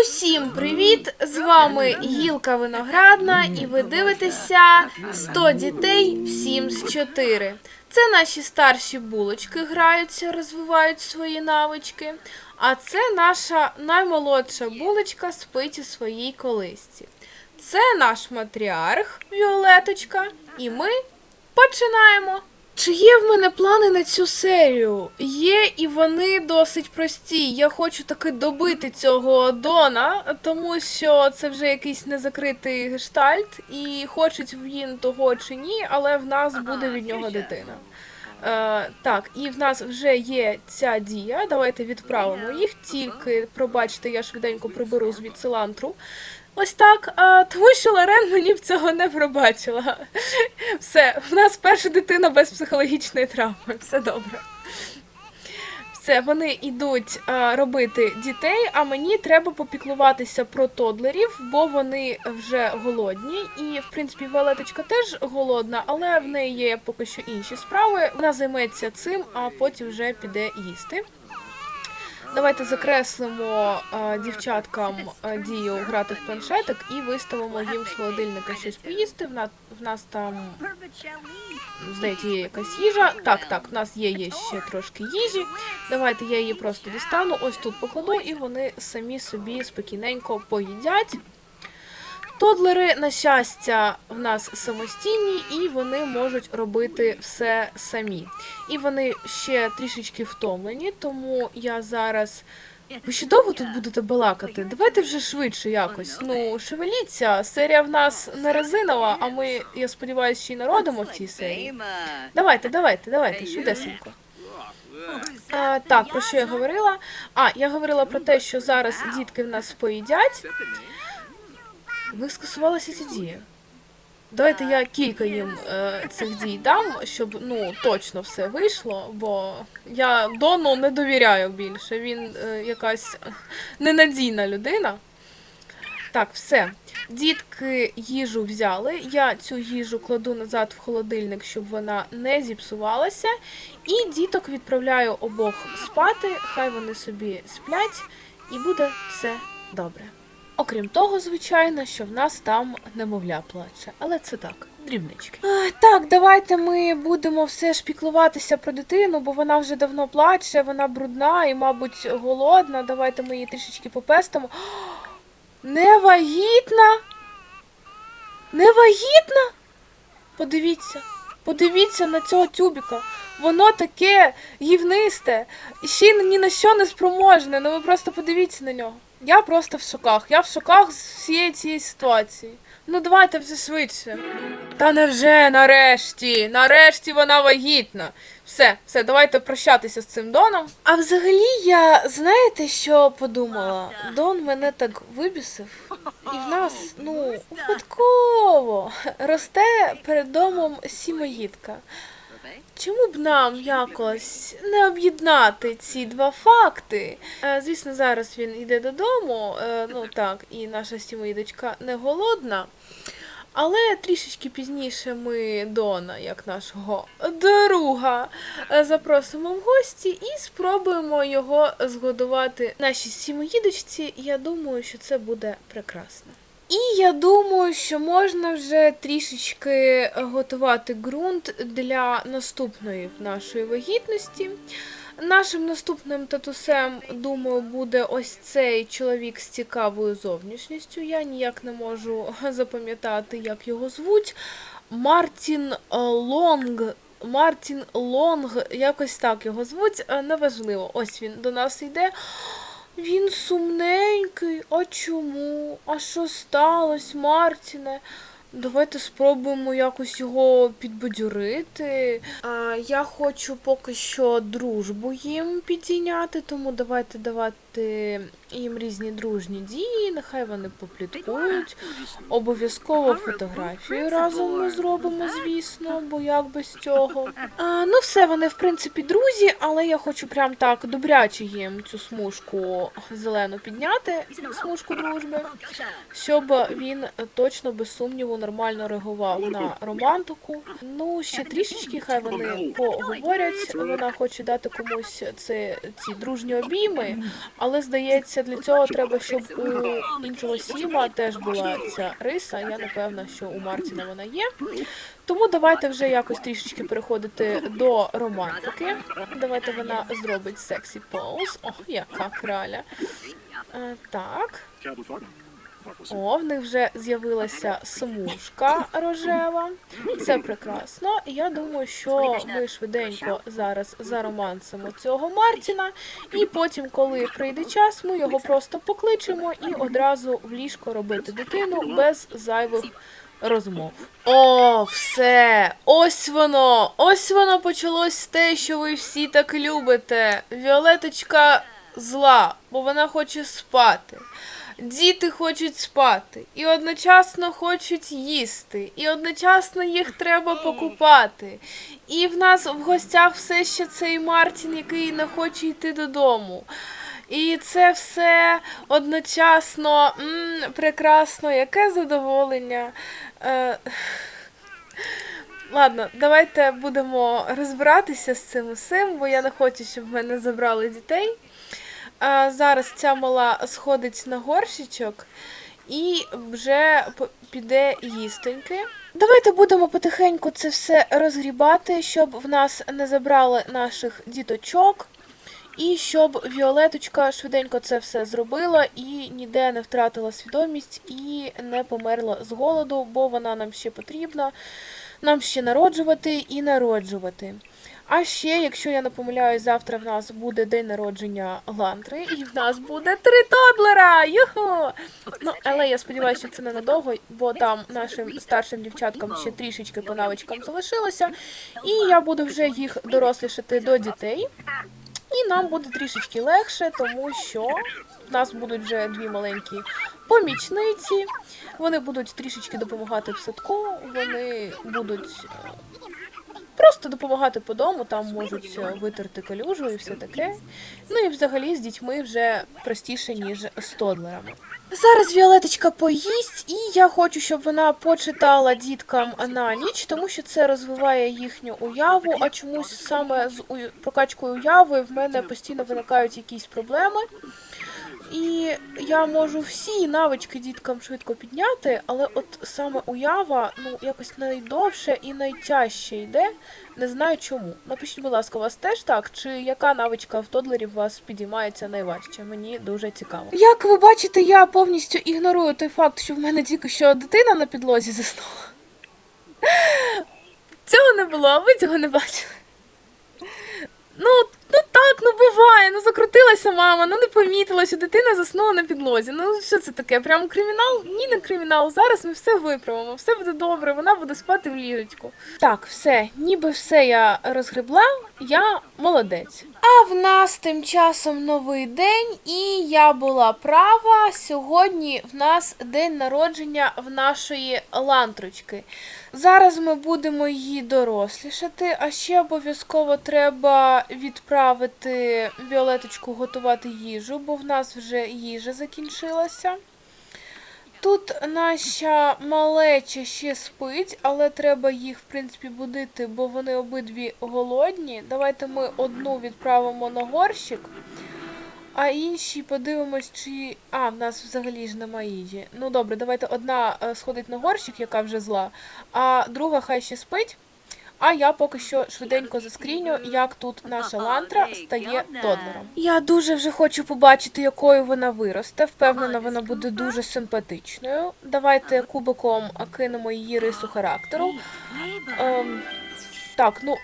Усім привіт! З вами Гілка Виноградна, і ви дивитеся 100 дітей всім з 4. Це наші старші булочки граються, розвивають свої навички. А це наша наймолодша булочка спить у своїй колисці. Це наш матріарх Віолеточка, і ми починаємо. Чи є в мене плани на цю серію? Є, і вони досить прості. Я хочу таки добити цього Дона, тому що це вже якийсь незакритий гештальт, і хочуть він того чи ні, але в нас буде від нього дитина. Е, так, і в нас вже є ця дія. Давайте відправимо їх. Тільки пробачте, я швиденько приберу звідси лантру. Ось так, а, тому що Лорен мені б цього не пробачила. Все, в нас перша дитина без психологічної травми. Все добре. Все, вони йдуть а, робити дітей, а мені треба попіклуватися про тодлерів, бо вони вже голодні. І, в принципі, Валеточка теж голодна, але в неї є поки що інші справи. Вона займеться цим, а потім вже піде їсти. Давайте закреслимо а, дівчаткам а, дію грати в планшетик і виставимо їм з холодильника щось поїсти. В нас, в нас там здається, є якась їжа. Так, так, в нас є, є ще трошки їжі. Давайте я її просто дістану, ось тут покладу, і вони самі собі спокійненько поїдять. Тодлери, на щастя, в нас самостійні, і вони можуть робити все самі. І вони ще трішечки втомлені, тому я зараз. Ви ще довго тут будете балакати? Давайте вже швидше якось. Ну, шевеліться, серія в нас не резинова, а ми, я сподіваюся, ще й народимо в цій серії. Давайте, давайте, давайте, швидесенько. А, так, про що я говорила? А, я говорила про те, що зараз дітки в нас поїдять. В них скасувалася ця дія. Давайте я кілька їм е, цих дій дам, щоб ну точно все вийшло, бо я Дону не довіряю більше. Він е, якась ненадійна людина. Так, все. Дітки їжу взяли. Я цю їжу кладу назад в холодильник, щоб вона не зіпсувалася. І діток відправляю обох спати. Хай вони собі сплять, і буде все добре. Окрім того, звичайно, що в нас там немовля плаче, але це так, дрібнички. А, так, давайте ми будемо все ж піклуватися про дитину, бо вона вже давно плаче, вона брудна і, мабуть, голодна. Давайте ми її трішечки попестимо. Не вагітна? Не вагітна? Подивіться, подивіться на цього тюбіка. Воно таке гівнисте, ще ні на що не спроможне. Ну ви просто подивіться на нього. Я просто в шоках. Я в шоках з всієї цієї ситуації. Ну давайте вже швидше. Та невже нарешті, нарешті вона вагітна. Все, все, давайте прощатися з цим Доном. А взагалі я знаєте, що подумала? Дон мене так вибісив, і в нас, ну, випадково росте перед домом сімоїдка. Чому б нам якось не об'єднати ці два факти? Е, звісно, зараз він йде додому, е, ну так, і наша сімоїдочка не голодна. Але трішечки пізніше ми Дона, як нашого друга, е, запросимо в гості і спробуємо його згодувати нашій сімоїдочці. Я думаю, що це буде прекрасно. І я думаю, що можна вже трішечки готувати ґрунт для наступної нашої вагітності. Нашим наступним татусем, думаю, буде ось цей чоловік з цікавою зовнішністю. Я ніяк не можу запам'ятати, як його звуть. Мартін е, Лонг. Мартін Лонг, якось так його звуть, е, неважливо. Ось він до нас йде. Він сумненький. А чому? А що сталося, Мартіне? Давайте спробуємо якось його підбадьорити. Я хочу поки що дружбу їм підійняти, тому давайте давати їм різні дружні дії, нехай вони попліткують. Обов'язково фотографію разом ми зробимо, звісно, бо як без цього. А, ну, все, вони, в принципі, друзі, але я хочу прям так добряче їм цю смужку зелену підняти, смужку дружби, щоб він точно без сумніву нормально реагував на романтику. Ну, ще трішечки, хай вони поговорять. Вона хоче дати комусь це, ці дружні обійми, але здається. Для цього треба, щоб у іншого Сіма теж була ця риса. Я напевна, що у Мартіна вона є. Тому давайте вже якось трішечки переходити до романтики. Давайте вона зробить сексі поуз. Ох, яка краля. Е, так. О, в них вже з'явилася смужка рожева. Це прекрасно. І я думаю, що ми швиденько зараз заромансимо цього Мартіна, і потім, коли прийде час, ми його просто покличемо і одразу в ліжко робити дитину без зайвих розмов. О, все! Ось воно! Ось воно почалось те, що ви всі так любите. Віолеточка зла, бо вона хоче спати. Діти хочуть спати, і одночасно хочуть їсти, і одночасно їх треба покупати. І в нас в гостях все ще цей Мартін, який не хоче йти додому. І це все одночасно м, прекрасно, яке задоволення. Е, Ладно, давайте будемо розбиратися з цим усім, бо я не хочу, щоб в мене забрали дітей. А зараз ця мала сходить на горщичок і вже піде їстоньки. Давайте будемо потихеньку це все розгрібати, щоб в нас не забрали наших діточок. І щоб Віолеточка швиденько це все зробила і ніде не втратила свідомість і не померла з голоду, бо вона нам ще потрібна. Нам ще народжувати і народжувати. А ще, якщо я не помиляюсь, завтра в нас буде день народження Лантри, і в нас буде три тодлера! Юху! Ну, але я сподіваюся, що це ненадовго, бо там нашим старшим дівчаткам ще трішечки по навичкам залишилося. І я буду вже їх дорослішати до дітей. І нам буде трішечки легше, тому що в нас будуть вже дві маленькі помічниці. Вони будуть трішечки допомагати в садку, вони будуть е, просто допомагати по дому, там можуть е, витерти калюжу і все таке. Ну і взагалі з дітьми вже простіше, ніж з тодлерами. Зараз Віолеточка поїсть, і я хочу, щоб вона почитала діткам на ніч, тому що це розвиває їхню уяву. А чомусь саме з прокачкою уяви в мене постійно виникають якісь проблеми. І я можу всі навички діткам швидко підняти, але от саме уява ну якось найдовше і найтяжче йде. Не знаю чому. Напишіть, будь ласка, у вас теж так? Чи яка навичка в тодлерів вас підіймається найважче? Мені дуже цікаво. Як ви бачите, я повністю ігнорую той факт, що в мене тільки що дитина на підлозі заснула. Цього не було, ви цього не бачили. Ну, ну так, ну буває, ну закрутилася мама, ну не помітила, що дитина заснула на підлозі. Ну що це таке? Прям кримінал? Ні, не кримінал. Зараз ми все виправимо, все буде добре, вона буде спати в ліжечку. Так, все, ніби все я розгребла, я молодець. А в нас тим часом новий день, і я була права. Сьогодні в нас день народження в нашої лантрочки. Зараз ми будемо її дорослішати, а ще обов'язково треба відправити Віолеточку готувати їжу, бо в нас вже їжа закінчилася. Тут наша малеча ще спить, але треба їх, в принципі, будити, бо вони обидві голодні. Давайте ми одну відправимо на горщик, а інші подивимось, чи. А, в нас взагалі ж немає їжі. Ну добре, давайте одна е, сходить на горщик, яка вже зла, а друга хай ще спить. А я поки що швиденько заскріню, як тут наша лантра стає тодлером. Я дуже вже хочу побачити, якою вона виросте. Впевнена, вона буде дуже симпатичною. Давайте кубиком кинемо її рису характеру. Ем, так, ну.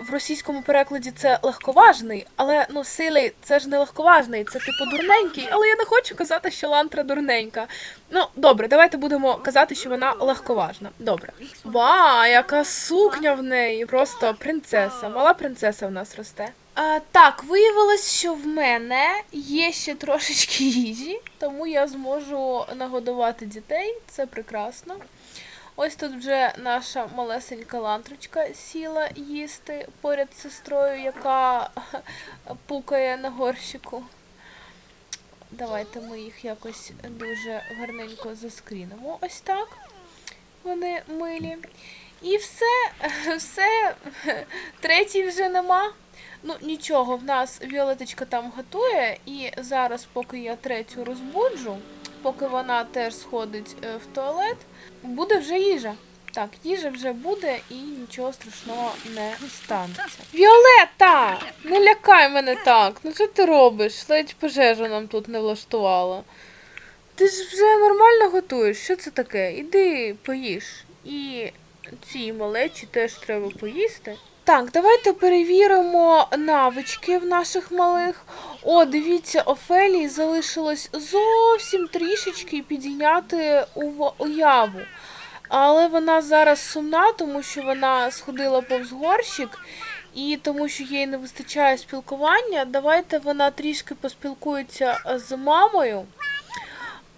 В російському перекладі це легковажний, але ну силий це ж не легковажний, це типу дурненький, але я не хочу казати, що лантра дурненька. Ну, добре, давайте будемо казати, що вона легковажна. Добре. Ба, яка сукня в неї! Просто принцеса. Мала принцеса в нас росте. А, так, виявилось, що в мене є ще трошечки їжі, тому я зможу нагодувати дітей. Це прекрасно. Ось тут вже наша малесенька лантрочка сіла їсти поряд з сестрою, яка пукає на горщику. Давайте ми їх якось дуже гарненько заскрінемо. Ось так. Вони милі. І все, все, третій вже нема. Ну, нічого, в нас Віолеточка там готує, і зараз, поки я третю розбуджу, поки вона теж сходить е, в туалет, буде вже їжа. Так, їжа вже буде і нічого страшного не станеться. Віолета! Не лякай мене так. Ну що ти робиш? Ледь пожежу нам тут не влаштувала. Ти ж вже нормально готуєш. Що це таке? Іди поїж. І цій малечі теж треба поїсти. Так, давайте перевіримо навички в наших малих. О, дивіться, Офелії залишилось зовсім трішечки підійняти уяву. Але вона зараз сумна, тому що вона сходила повз горщик, і тому що їй не вистачає спілкування. Давайте вона трішки поспілкується з мамою,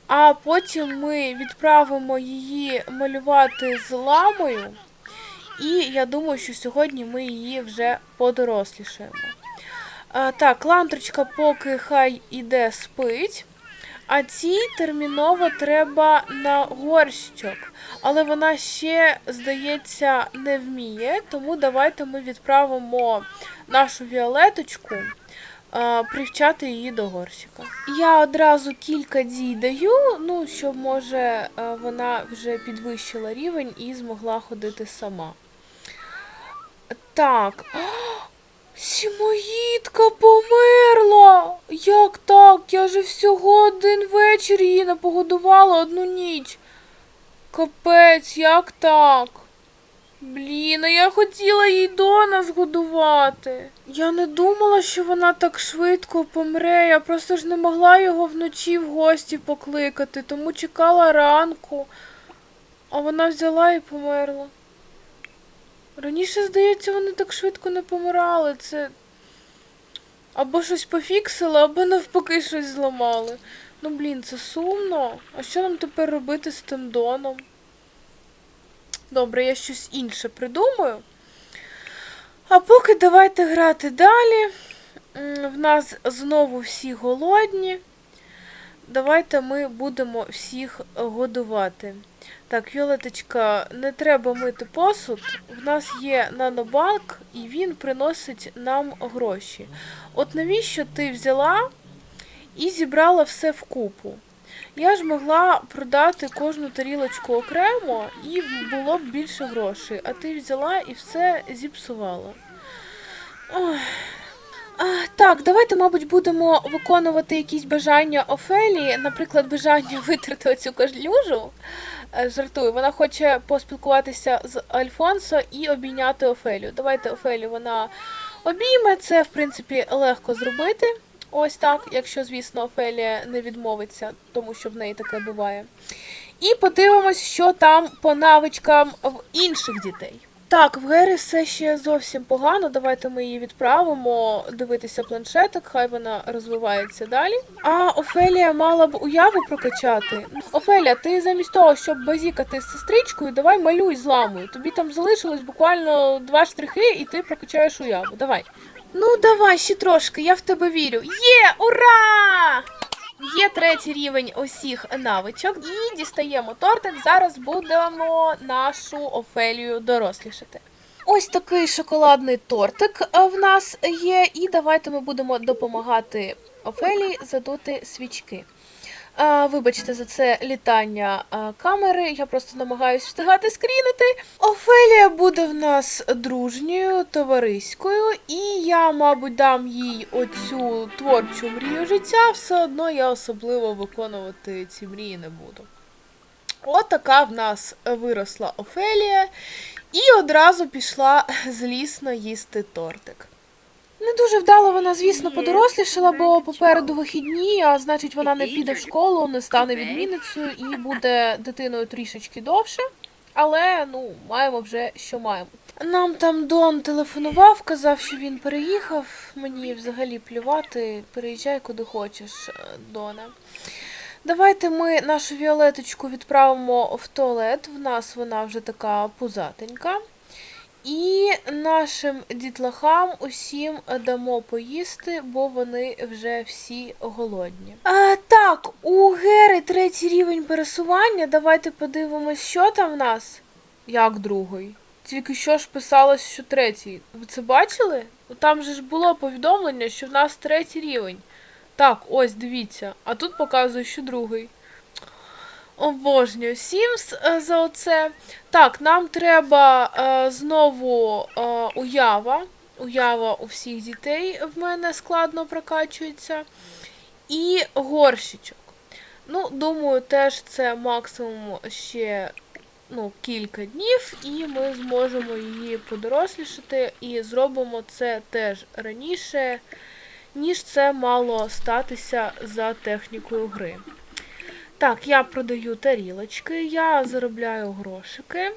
а потім ми відправимо її малювати з ламою. І я думаю, що сьогодні ми її вже подорослішаємо. А, так, лантрочка поки хай іде спить. А цій терміново треба на горщичок. Але вона ще, здається, не вміє, тому давайте ми відправимо нашу Віолеточку а, привчати її до горщика. Я одразу кілька дій даю, ну, щоб може вона вже підвищила рівень і змогла ходити сама. Так. Сімоїдка померла. Як так? Я же всього один вечір її не погодувала одну ніч. Капець, як так? Блін, а я хотіла їй до нас годувати. Я не думала, що вона так швидко помре. Я просто ж не могла його вночі в гості покликати, тому чекала ранку. А вона взяла і померла. Раніше, здається, вони так швидко не помирали. Це або щось пофіксили, або навпаки щось зламали. Ну, блін, це сумно. А що нам тепер робити з тим доном? Добре, я щось інше придумаю. А поки давайте грати далі. В нас знову всі голодні. Давайте ми будемо всіх годувати. Так, Віолеточка, не треба мити посуд. В нас є нанобанк, і він приносить нам гроші. От навіщо ти взяла і зібрала все вкупу? Я ж могла продати кожну тарілочку окремо і було б більше грошей, а ти взяла і все зіпсувала. А, так, давайте, мабуть, будемо виконувати якісь бажання Офелії, наприклад, бажання витерти оцю кашлюжу. Е, Жартую, вона хоче поспілкуватися з Альфонсо і обійняти Офелію. Давайте Офелію вона обійме. Це, в принципі, легко зробити. Ось так, якщо, звісно, Офелія не відмовиться, тому що в неї таке буває. І подивимось, що там по навичкам в інших дітей. Так, в Гері все ще зовсім погано. Давайте ми її відправимо дивитися планшетик, хай вона розвивається далі. А Офелія мала б уяву прокачати. Офелія, ти замість того, щоб базікати з сестричкою, давай малюй з ламою. Тобі там залишилось буквально два штрихи, і ти прокачаєш уяву. Давай. Ну, давай ще трошки, я в тебе вірю. Є! Ура! Є третій рівень усіх навичок. І дістаємо тортик. Зараз будемо нашу Офелію дорослішати. Ось такий шоколадний тортик е, в нас є, і давайте ми будемо допомагати Офелії задути свічки. Вибачте за це літання камери. Я просто намагаюсь встигати скрінити. Офелія буде в нас дружньою, товариською, і я, мабуть, дам їй оцю творчу мрію життя. Все одно я особливо виконувати ці мрії не буду. От в нас виросла Офелія, і одразу пішла злісно їсти тортик. Не дуже вдало вона, звісно, подорослішала, бо попереду вихідні, а значить, вона не піде в школу, не стане відмінницею і буде дитиною трішечки довше. Але ну, маємо вже що маємо. Нам там Дон телефонував, казав, що він переїхав. Мені взагалі плювати, переїжджай куди хочеш, е, Доне. Давайте ми нашу Віолеточку відправимо в туалет. В нас вона вже така пузатенька. І нашим дітлахам усім дамо поїсти, бо вони вже всі голодні. А, так, у Гери третій рівень пересування. Давайте подивимось, що там в нас. Як другий? Тільки що ж писалось, що третій. Ви це бачили? Ну, Там же ж було повідомлення, що в нас третій рівень. Так, ось дивіться. А тут показує, що другий. Обожнюю Sims е, за оце. Так, нам треба е, знову е, уява. Уява у всіх дітей в мене складно прокачується. І горщичок. Ну, думаю, теж це максимум ще ну, кілька днів, і ми зможемо її подорослішати і зробимо це теж раніше, ніж це мало статися за технікою гри. Так, я продаю тарілочки, я заробляю грошики.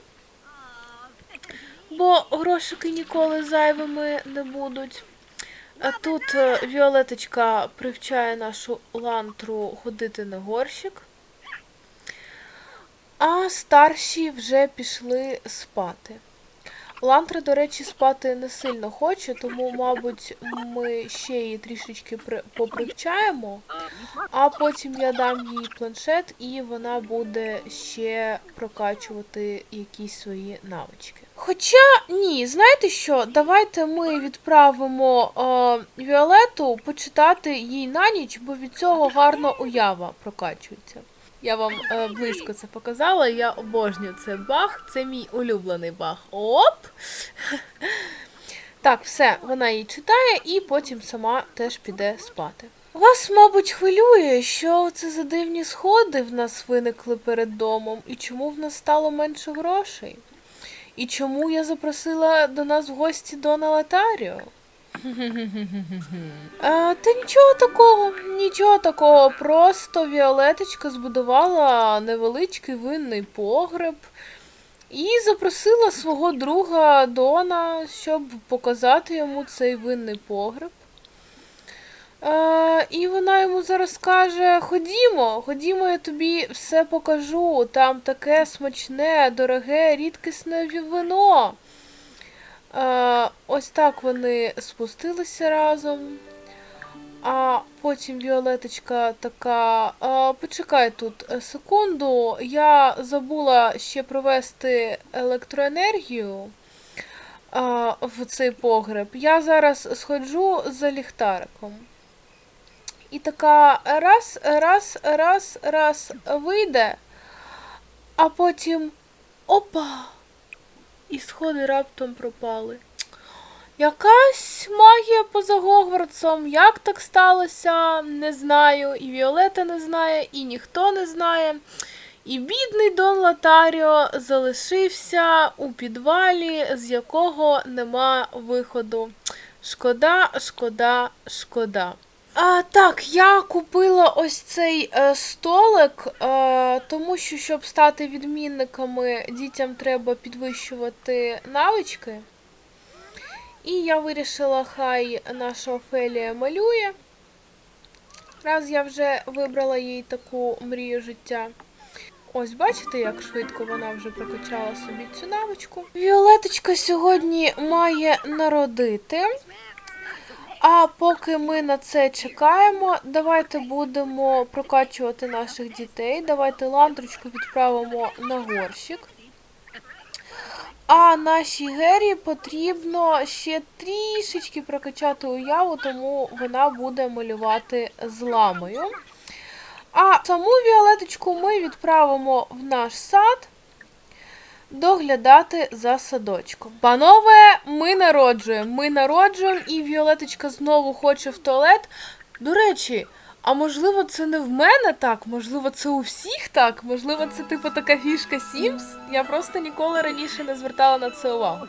Бо грошики ніколи зайвими не будуть. Тут е, Віолеточка привчає нашу лантру ходити на горщик. А старші вже пішли спати. Лантра, до речі, спати не сильно хоче, тому, мабуть, ми ще її трішечки при- попривчаємо, а потім я дам їй планшет, і вона буде ще прокачувати якісь свої навички. Хоча ні, знаєте що? Давайте ми відправимо е, Віолету почитати їй на ніч, бо від цього гарно уява прокачується. Я вам е, близько це показала. Я обожнюю цей баг. Це мій улюблений баг. Оп! Так, все, вона її читає і потім сама теж піде спати. Вас, мабуть, хвилює, що це за дивні сходи в нас виникли перед домом, і чому в нас стало менше грошей? І чому я запросила до нас в гості Дона Латаріо? А, та нічого такого, нічого такого. Просто Віолеточка збудувала невеличкий винний погреб і запросила свого друга Дона, щоб показати йому цей винний погреб. Е, і вона йому зараз каже: Ходімо, ходімо, я тобі все покажу. Там таке смачне, дороге, рідкісне вино. Е, ось так вони спустилися разом. А потім Віолеточка така, «А, почекай тут е, секунду, я забула ще провести електроенергію а, в цей погреб. Я зараз сходжу за ліхтариком. І така раз, раз, раз, раз вийде, а потім опа! І сходи раптом пропали. Якась магія поза Гогвартсом. Як так сталося, не знаю. І Віолета не знає, і ніхто не знає. І бідний Дон Латаріо залишився у підвалі, з якого нема виходу. Шкода, шкода, шкода. А, так, я купила ось цей е, столик, е, тому що, щоб стати відмінниками, дітям треба підвищувати навички. І я вирішила, хай наша Офелія малює. Раз я вже вибрала їй таку мрію життя. Ось, бачите, як швидко вона вже прокачала собі цю навичку. Віолеточка сьогодні має народити. А поки ми на це чекаємо, давайте будемо прокачувати наших дітей. Давайте ландрочку відправимо на горщик. А нашій Гері потрібно ще трішечки прокачати уяву, тому вона буде малювати з ламою. А саму Віолеточку ми відправимо в наш сад доглядати за садочком. Панове, ми народжуємо. Ми народжуємо, і Віолеточка знову хоче в туалет. До речі, а можливо, це не в мене так, можливо, це у всіх так, можливо, це типу така фішка Sims. Я просто ніколи раніше не звертала на це увагу.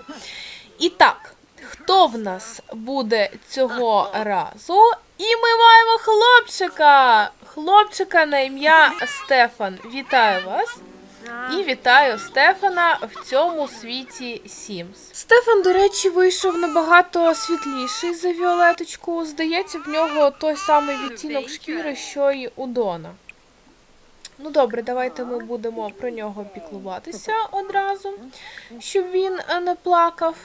І так, хто в нас буде цього разу? І ми маємо хлопчика! Хлопчика на ім'я Стефан. Вітаю вас! І вітаю Стефана в цьому світі Сімс. Стефан, до речі, вийшов набагато світліший за Віолеточку. Здається, в нього той самий відтінок шкіри, що й у Дона. Ну добре, давайте ми будемо про нього піклуватися одразу, щоб він е, не плакав.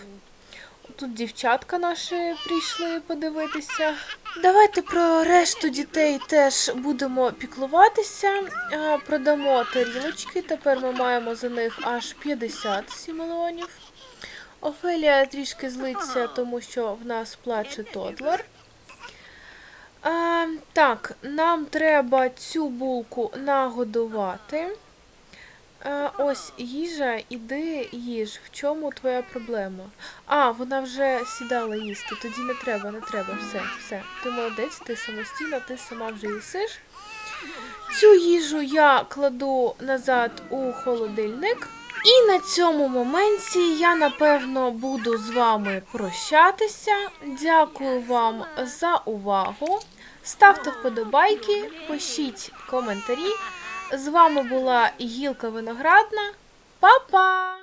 Тут дівчатка наші прийшли подивитися. Давайте про решту дітей теж будемо піклуватися. Продамо тарілочки. Тепер ми маємо за них аж 50 сімелонів. Офелія трішки злиться, тому що в нас плаче Тодлер. Так, нам треба цю булку нагодувати. Е, ось їжа, іди їж. В чому твоя проблема? А, вона вже сідала їсти. Тоді не треба, не треба. Все, все. Ти молодець, ти самостійна, ти сама вже їсиш. Цю їжу я кладу назад у холодильник. І на цьому моменті я напевно буду з вами прощатися. Дякую вам за увагу. Ставте вподобайки, пишіть коментарі. З вами була Гілка Виноградна. Па-па!